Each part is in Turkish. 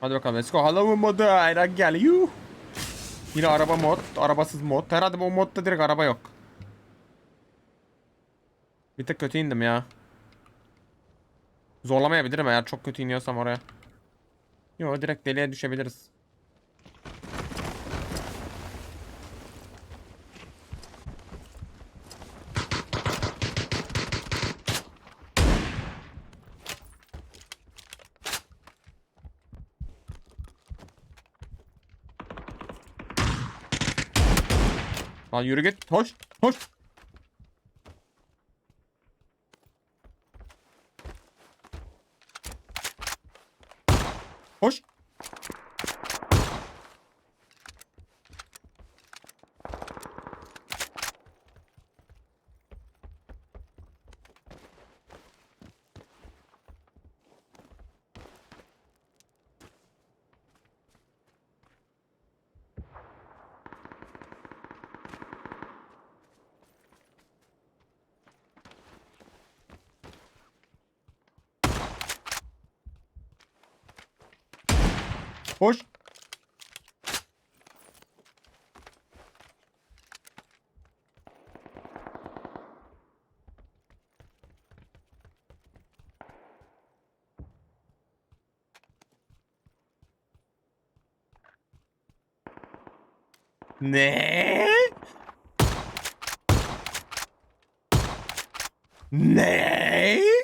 Hadi bakalım let's go. Hello modu. Ayran gel. Yuh. Yine araba mod. Arabasız mod. Herhalde bu modda direkt araba yok. Bir tık kötü indim ya. Zorlamayabilirim eğer çok kötü iniyorsam oraya. Yo direkt deliğe düşebiliriz. Lan yürü git. Hoş. Hoş. Hoş. Hoş. Ne? Ne?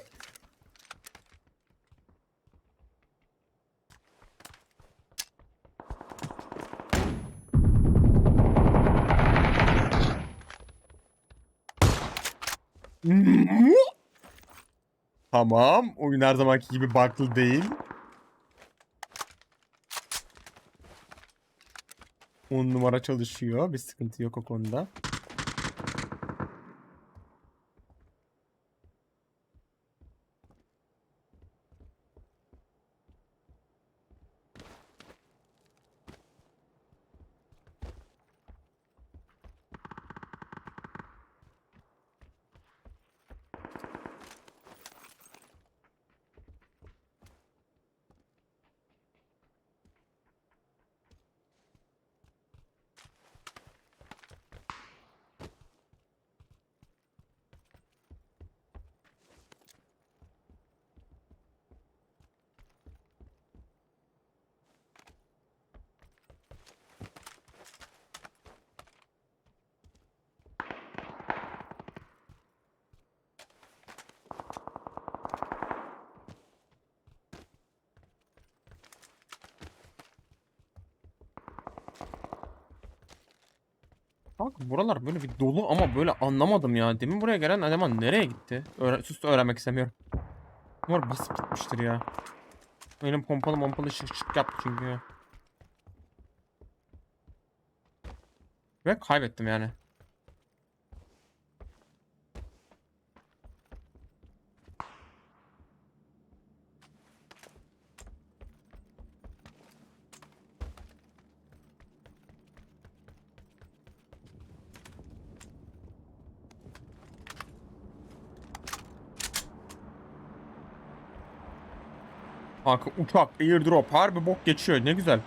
Tamam. Oyun her zamanki gibi bug'lı değil. 10 numara çalışıyor. Bir sıkıntı yok o konuda. Kanka buralar böyle bir dolu ama böyle anlamadım ya. Demin buraya gelen eleman nereye gitti? Öğren sus öğrenmek istemiyorum. Bunlar basıp gitmiştir ya. Benim pompalı pompalı şık şık yaptı çünkü. Ve kaybettim yani. Kanka uçak, airdrop harbi bok geçiyor. Ne güzel.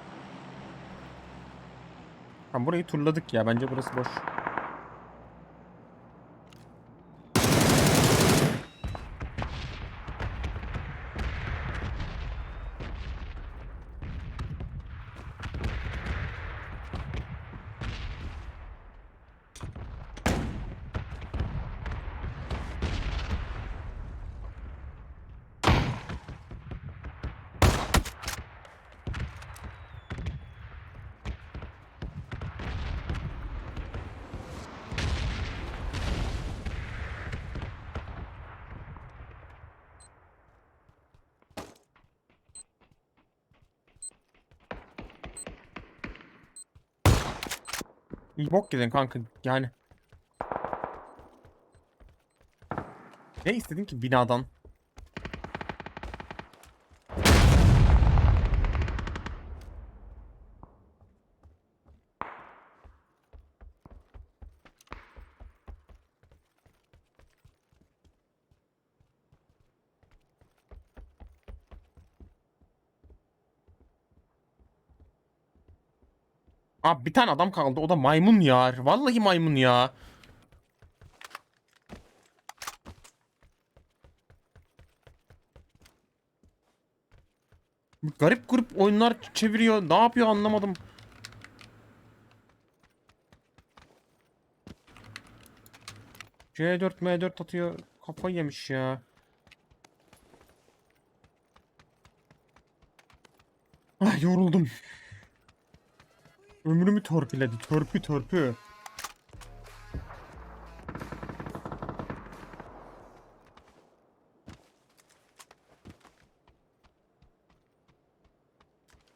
Ha burayı turladık ya. Bence burası boş. Bok gidin kanka yani. Ne istedin ki binadan? Bir tane adam kaldı. O da maymun ya. Vallahi maymun ya. Garip grup oyunlar çeviriyor. Ne yapıyor anlamadım. C4 M4 atıyor. Kafayı yemiş ya. Ah yoruldum. Ömrümü torpiledi. Törpü törpü.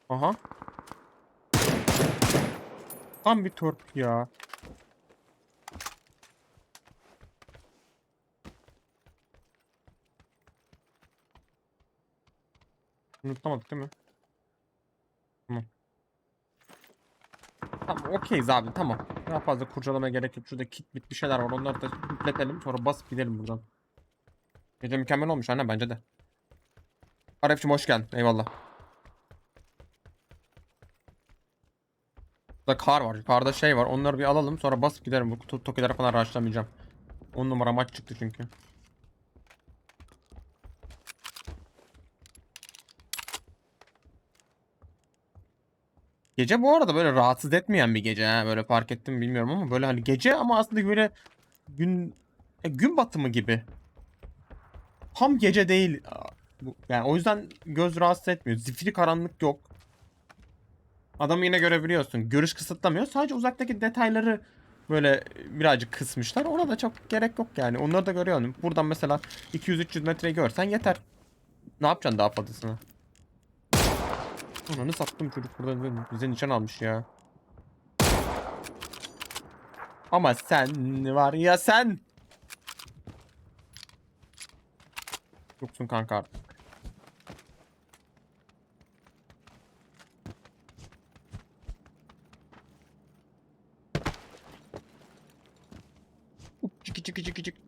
Aha. Tam bir törpü ya. Unutamadık değil mi? Tamam. Tamam okeyiz abi tamam. Daha fazla kurcalamaya gerek yok. Şurada kit bit bir şeyler var. Onları da yükletelim. Sonra basıp gidelim buradan. Gece mükemmel olmuş anne bence de. Arefçim hoş geldin. Eyvallah. Burada kar var. Yukarıda şey var. Onları bir alalım. Sonra basıp gidelim. Bu to- tokilere falan araçlamayacağım. 10 numara maç çıktı çünkü. Gece bu arada böyle rahatsız etmeyen bir gece ha. Böyle fark ettim mi bilmiyorum ama böyle hani gece ama aslında böyle gün e, gün batımı gibi. Tam gece değil. Yani o yüzden göz rahatsız etmiyor. Zifiri karanlık yok. Adamı yine görebiliyorsun. Görüş kısıtlamıyor. Sadece uzaktaki detayları böyle birazcık kısmışlar. Ona da çok gerek yok yani. Onları da görüyorsun. Buradan mesela 200-300 metreyi görsen yeter. Ne yapacaksın daha fazlasını? Ananı sattım çocuk burada bize nişan almış ya. Ama sen var ya sen. Yoksun kanka artık. Up, Çıkı çıkı çıkı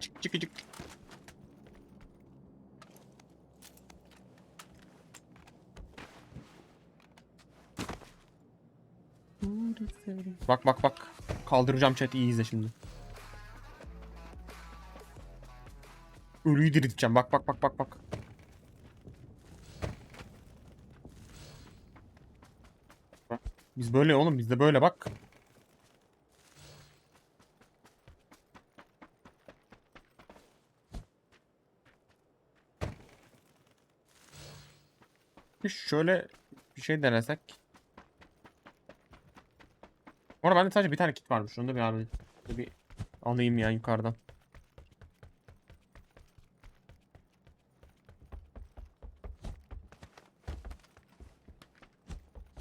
Bak bak bak. Kaldıracağım chat iyi izle şimdi. Ölüyü dirilteceğim. Bak bak bak bak bak. Biz böyle oğlum biz de böyle bak. Şöyle bir şey denesek. Orada bende sadece bir tane kit varmış. Onu da bir abi bir alayım ya yukarıdan.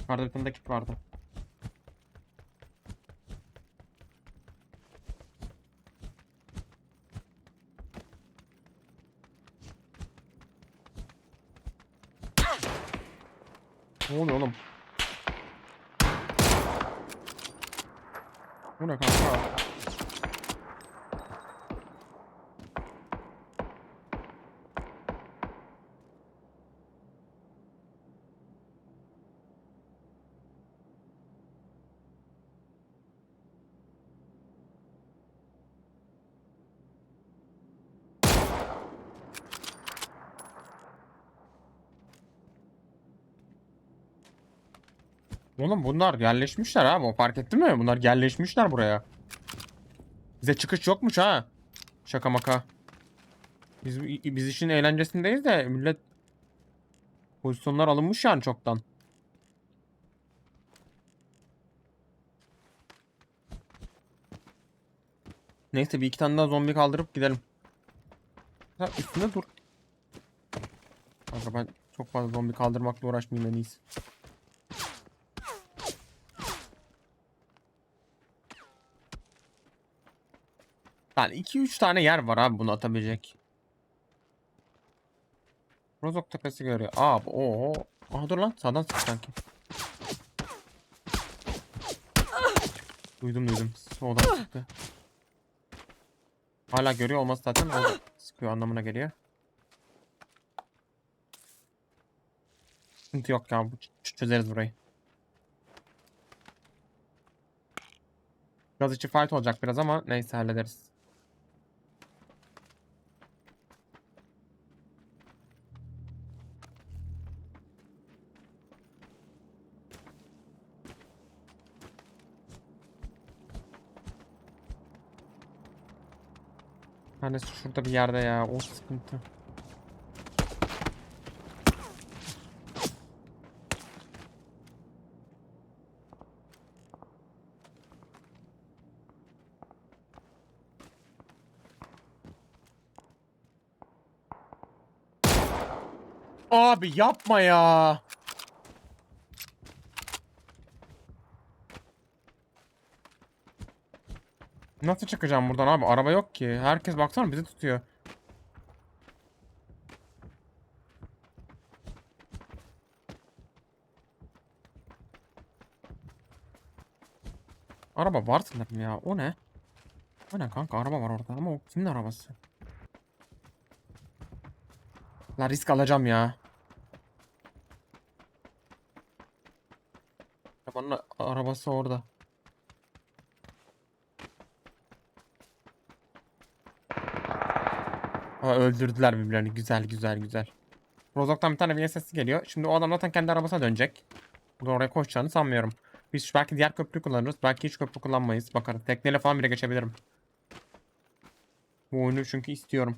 Yukarıda bir tane de kit vardı. Ne oluyor oğlum? Bu ne kanka? Oğlum bunlar yerleşmişler ha. Bu fark ettin mi? Bunlar yerleşmişler buraya. Bize çıkış yokmuş ha. Şaka maka. Biz, biz işin eğlencesindeyiz de millet pozisyonlar alınmış yani çoktan. Neyse bir iki tane daha zombi kaldırıp gidelim. Ha, üstünde dur. Kanka ben çok fazla zombi kaldırmakla uğraşmayayım en iyisi. Yani 2-3 tane yer var abi bunu atabilecek. Rozok tepesi görüyor. Aa o. Aha dur lan sağdan sık sanki. Duydum duydum. Soldan sıktı. Hala görüyor olması zaten o sıkıyor anlamına geliyor. Sıkıntı yok ya bu çözeriz burayı. Gaz içi fight olacak biraz ama neyse hallederiz. Tanesi şurada bir yerde ya. O sıkıntı. Abi yapma ya. Nasıl çıkacağım buradan abi? Araba yok ki. Herkes baksana bizi tutuyor. Araba var sanırım ya. O ne? O ne kanka? Araba var orada ama o kimin arabası? La risk alacağım ya. Arabanın arabası orada. Ama öldürdüler birbirlerini. Güzel güzel güzel. Rozok'tan bir tane VSS geliyor. Şimdi o adam zaten kendi arabasına dönecek. Oraya koşacağını sanmıyorum. Biz belki diğer köprü kullanırız. Belki hiç köprü kullanmayız. Bakarız. Tekneyle falan bile geçebilirim. Bu oyunu çünkü istiyorum.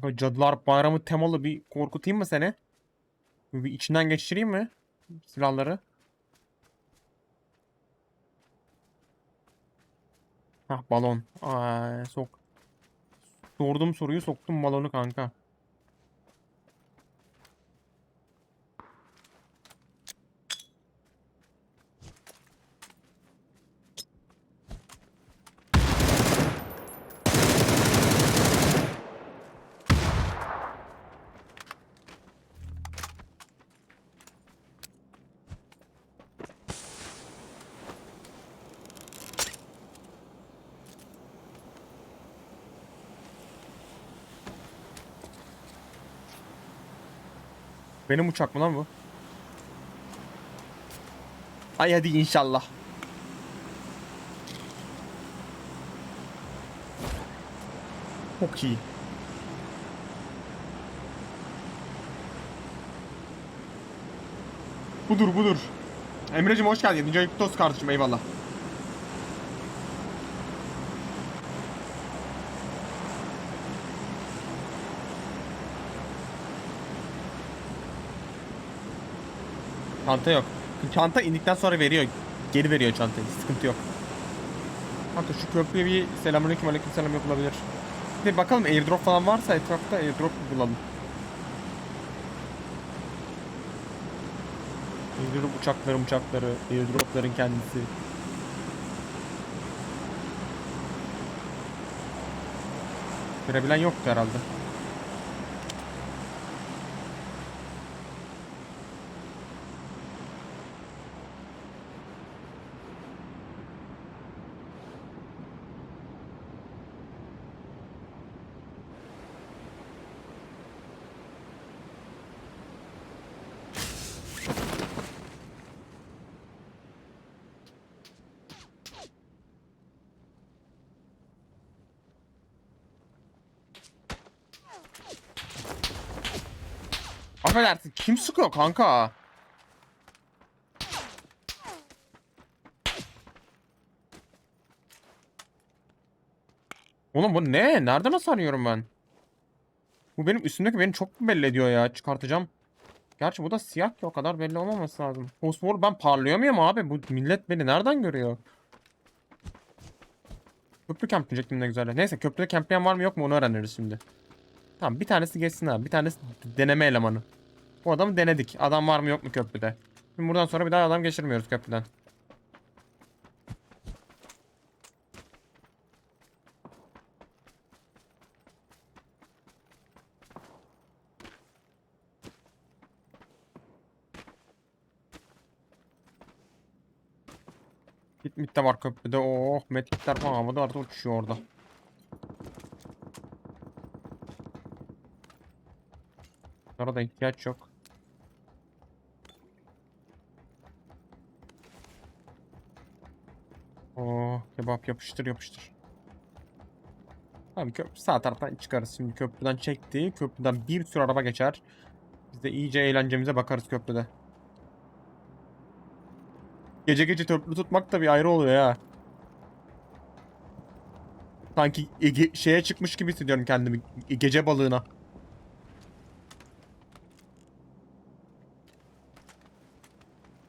Kanka Cadılar Bayramı temalı bir korkutayım mı seni? Bir içinden geçireyim mi? Silahları. Hah balon. Ay, sok. Sordum soruyu soktum balonu kanka. Benim uçak mı lan bu? Ay hadi inşallah. Çok iyi. Budur budur. Emre'cim hoş geldin. 7. ayı kutlu olsun kardeşim eyvallah. Çanta yok. Çanta indikten sonra veriyor. Geri veriyor çantayı. Sıkıntı yok. Hatta şu köprüye bir selamünaleyküm aleykümselam yapılabilir. Bir bakalım airdrop falan varsa etrafta airdrop bulalım. Airdrop uçakları uçakları, airdropların kendisi. Görebilen yoktu herhalde. Kim sıkıyor kanka? Oğlum bu ne? Nereden nasıl arıyorum ben? Bu benim üstümdeki beni çok belli ediyor ya. Çıkartacağım. Gerçi bu da siyah ki o kadar belli olmaması lazım. Fosfor ben parlıyor muyum abi? Bu millet beni nereden görüyor? Köprü kamp diyecektim ne güzel. Neyse köprüde kamplayan var mı yok mu onu öğreniriz şimdi. Tamam bir tanesi geçsin abi. Bir tanesi deneme elemanı. Bu adamı denedik. Adam var mı yok mu köprüde. Şimdi buradan sonra bir daha adam geçirmiyoruz köprüden. Mit de var köprüde. Oh, metikler falan havada artık uçuşuyor orada. Orada ihtiyaç yok. Oh kebap yapıştır yapıştır. Abi köprü sağ taraftan çıkarız şimdi köprüden çekti. Köprüden bir sürü araba geçer. Biz de iyice eğlencemize bakarız köprüde. Gece gece köprü tutmak da bir ayrı oluyor ya. Sanki Ege- şeye çıkmış gibi hissediyorum kendimi. Ge- Gece balığına.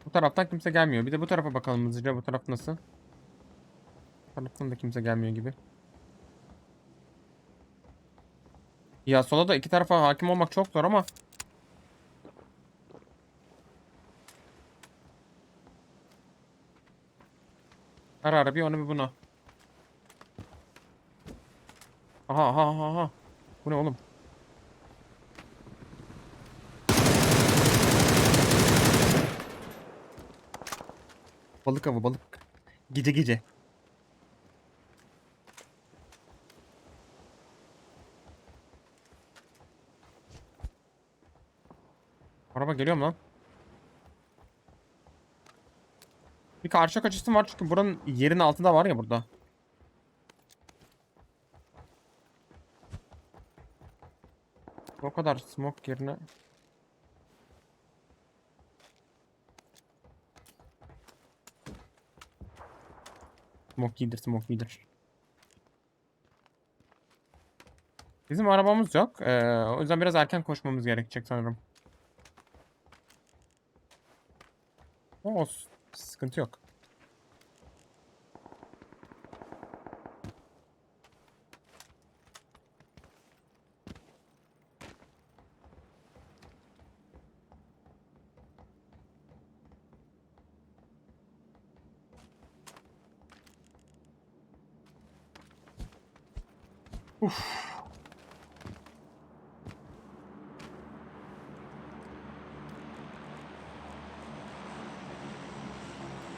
Bu taraftan kimse gelmiyor. Bir de bu tarafa bakalım hızlıca. Bu taraf nasıl? Taraftan da kimse gelmiyor gibi. Ya sola da iki tarafa hakim olmak çok zor ama Ara ara bir onu bir buna. Aha aha aha aha. Bu ne oğlum? Balık avı balık. Gece gece. Araba geliyor mu lan? Bir karşı açısı var çünkü buranın yerin altında var ya burada. O kadar smoke yerine. Smoke iyidir, smoke iyidir. Bizim arabamız yok. Ee, o yüzden biraz erken koşmamız gerekecek sanırım. Olsun. Sıkıntı yok.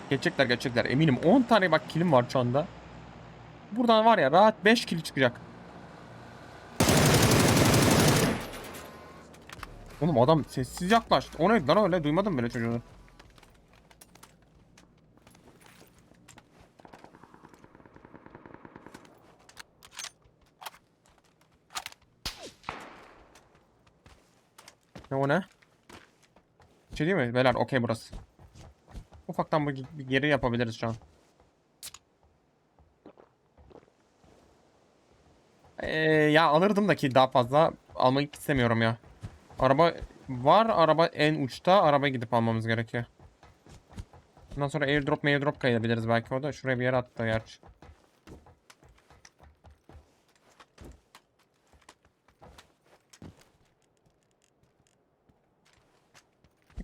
Geçecekler geçecekler eminim 10 tane bak kilim var şu anda. Buradan var ya rahat 5 kill çıkacak. Oğlum adam sessiz yaklaştı. O neydi lan öyle duymadım böyle çocuğunu. Ne o ne? Bir şey değil mi? Beyler okey burası. Ufaktan bir, geri yapabiliriz şu an. Ee, ya alırdım da ki daha fazla almak istemiyorum ya. Araba var. Araba en uçta. Araba gidip almamız gerekiyor. Ondan sonra airdrop airdrop kayabiliriz belki o da. Şuraya bir yere attı gerçi.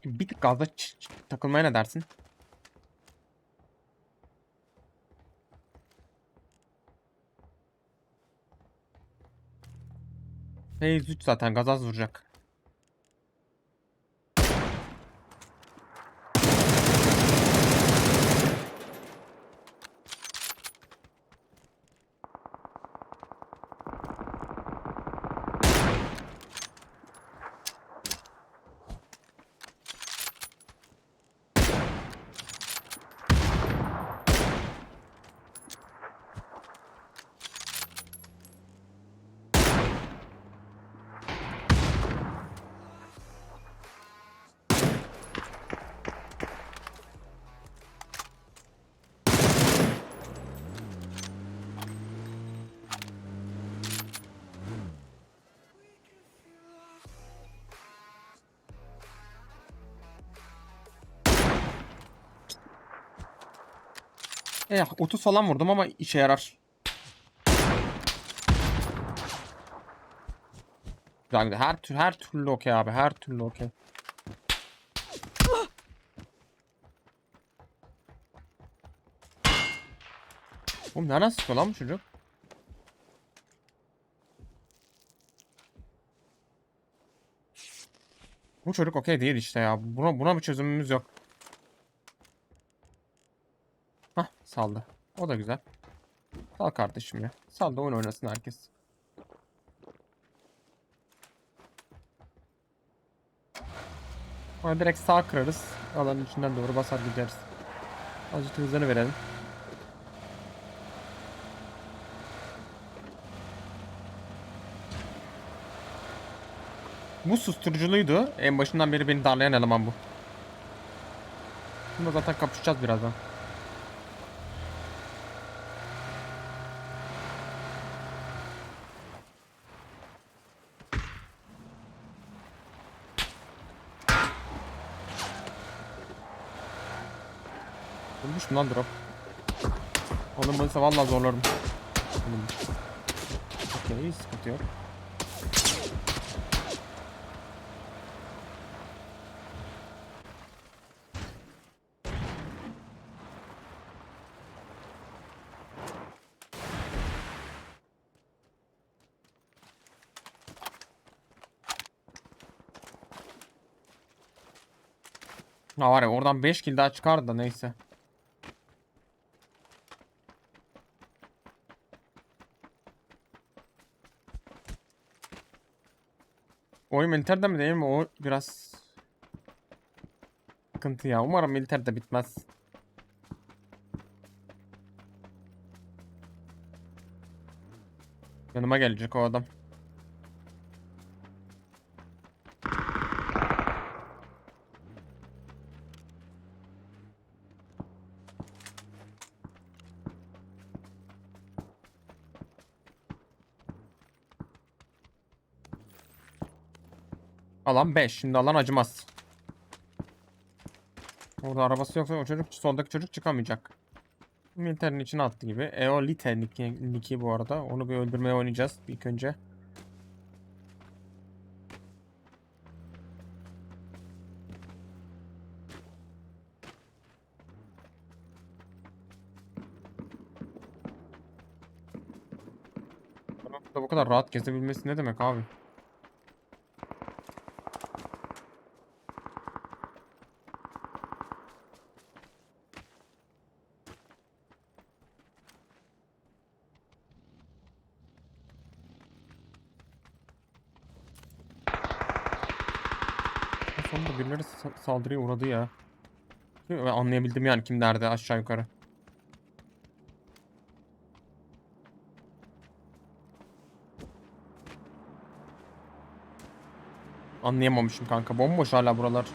Bir tık gazda takılmaya ne dersin? Phase 3 zaten gaza az vuracak. Eh 30 falan vurdum ama işe yarar. Güzel güzel. Her, tür, her türlü okey abi. Her türlü okey. Oğlum nereden sıkıyor lan bu çocuk? Bu çocuk okey değil işte ya. Buna, buna bir çözümümüz yok. Hah saldı. O da güzel. Sal kardeşim ya. Sal da oyun oynasın herkes. Sonra direkt sağ kırarız. Alanın içinden doğru basar gideriz. Azıcık hızını verelim. Bu susturuculuydu. En başından beri beni darlayan eleman bu. Bunda zaten kapışacağız birazdan. Olmuş mu lan drop? Olmamışsa vallahi zorlarım. Olmamış. Okey sıkıntı yok. Ha var ya oradan 5 kill daha çıkardı da neyse. Oyun militerde mi değil mi? O biraz sıkıntı ya. Umarım militerde bitmez. Yanıma gelecek o adam. Alan 5. Şimdi alan acımaz. Orada arabası yoksa o çocuk soldaki çocuk çıkamayacak. Militerin içine attı gibi. Eolite Niki, Niki bu arada. Onu bir öldürmeye oynayacağız ilk önce. Bu kadar rahat gezebilmesi ne demek abi? Sonunda birileri sa- saldırıya uğradı ya. Anlayabildim yani kim nerede aşağı yukarı. Anlayamamışım kanka. Bomboş hala buralar.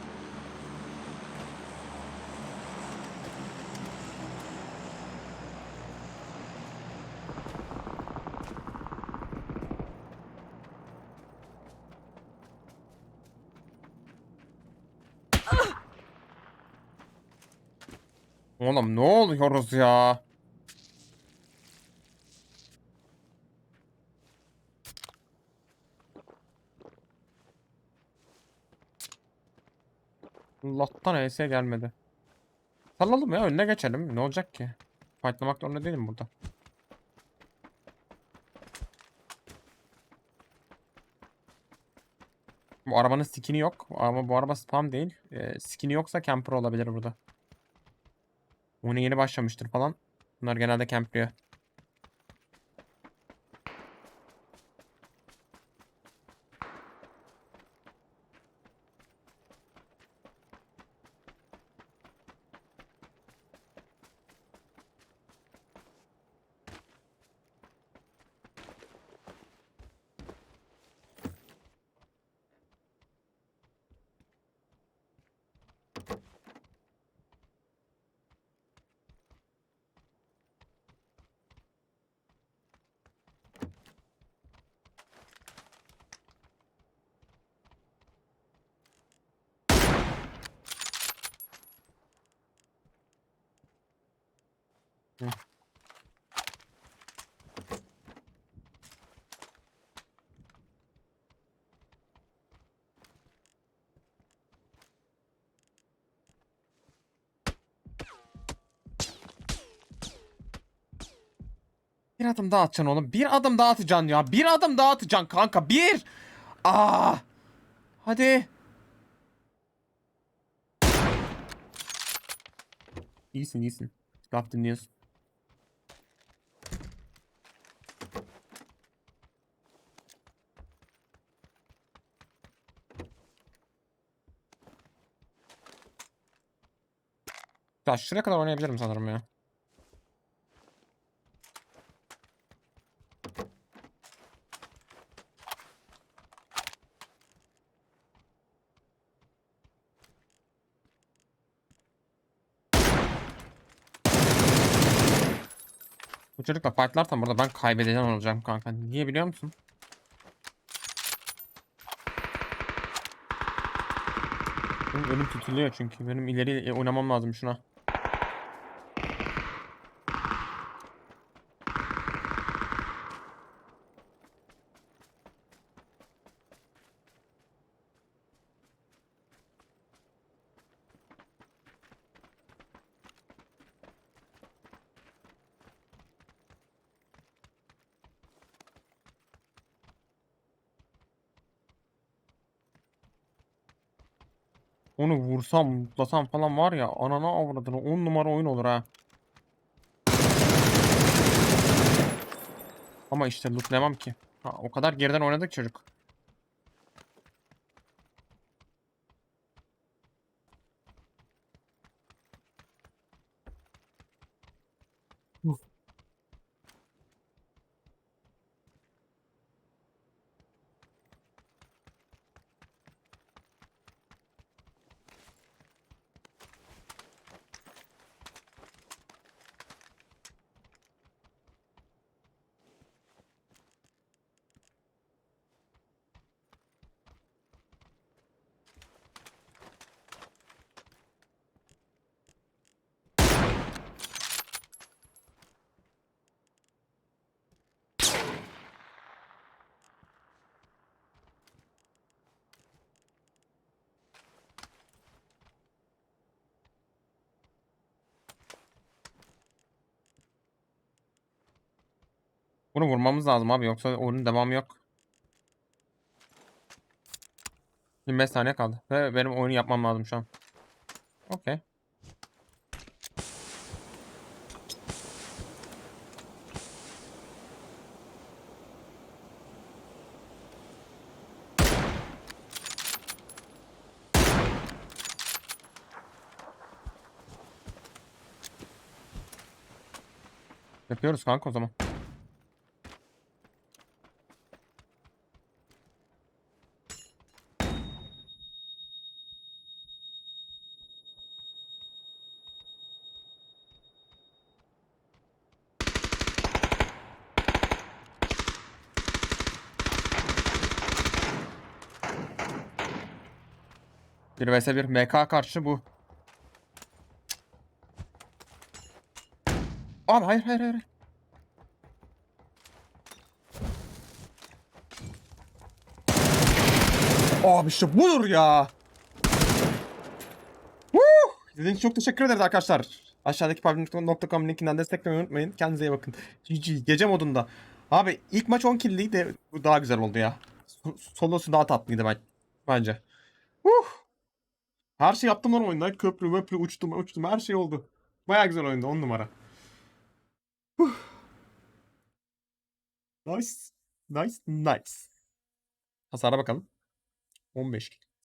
Oğlum ne oluyoruz ya? Allah'tan ES gelmedi. Salalım ya önüne geçelim. Ne olacak ki? Fightlamak zorunda değilim burada. Bu arabanın skin'i yok. Ama bu araba spam değil. Ee, skin'i yoksa camper olabilir burada. Oyuna yeni başlamıştır falan. Bunlar genelde campliyor. Bir adım daha atacaksın oğlum. Bir adım daha atacaksın ya. Bir adım daha atacaksın kanka. Bir. Aa. Hadi. İyisin iyisin. Laf dinliyorsun. Ya şuraya kadar oynayabilirim sanırım ya. Çocukla fightlarsam burada ben kaybedeceğim olacağım kanka. Niye biliyor musun? Benim önüm tutuluyor çünkü. Benim ileri oynamam lazım şuna. Onu vursam, mutlasam falan var ya anana avradını 10 numara oyun olur ha. Ama işte lootlayamam ki. Ha, o kadar geriden oynadık çocuk. Bunu vurmamız lazım abi yoksa oyunun devamı yok. 25 saniye kaldı. Ve benim oyunu yapmam lazım şu an. Okey. Yapıyoruz kanka o zaman. Bir vs 1 MK karşı bu. Abi hayır hayır hayır. Abi işte budur ya. Woo! İzlediğiniz için çok teşekkür ederiz arkadaşlar. Aşağıdaki pubnocom linkinden desteklemeyi unutmayın. Kendinize iyi bakın. GG. Gece modunda. Abi ilk maç 10 kill'liydi. de Bu daha güzel oldu ya. So- Solosu daha tatlıydı ben. Bence. Huh. Her şey yaptım lan oyunda. Köprü möprü uçtum uçtum. Her şey oldu. Baya güzel oyundu. 10 numara. Nice. Nice. Nice. Hasara bakalım. 15.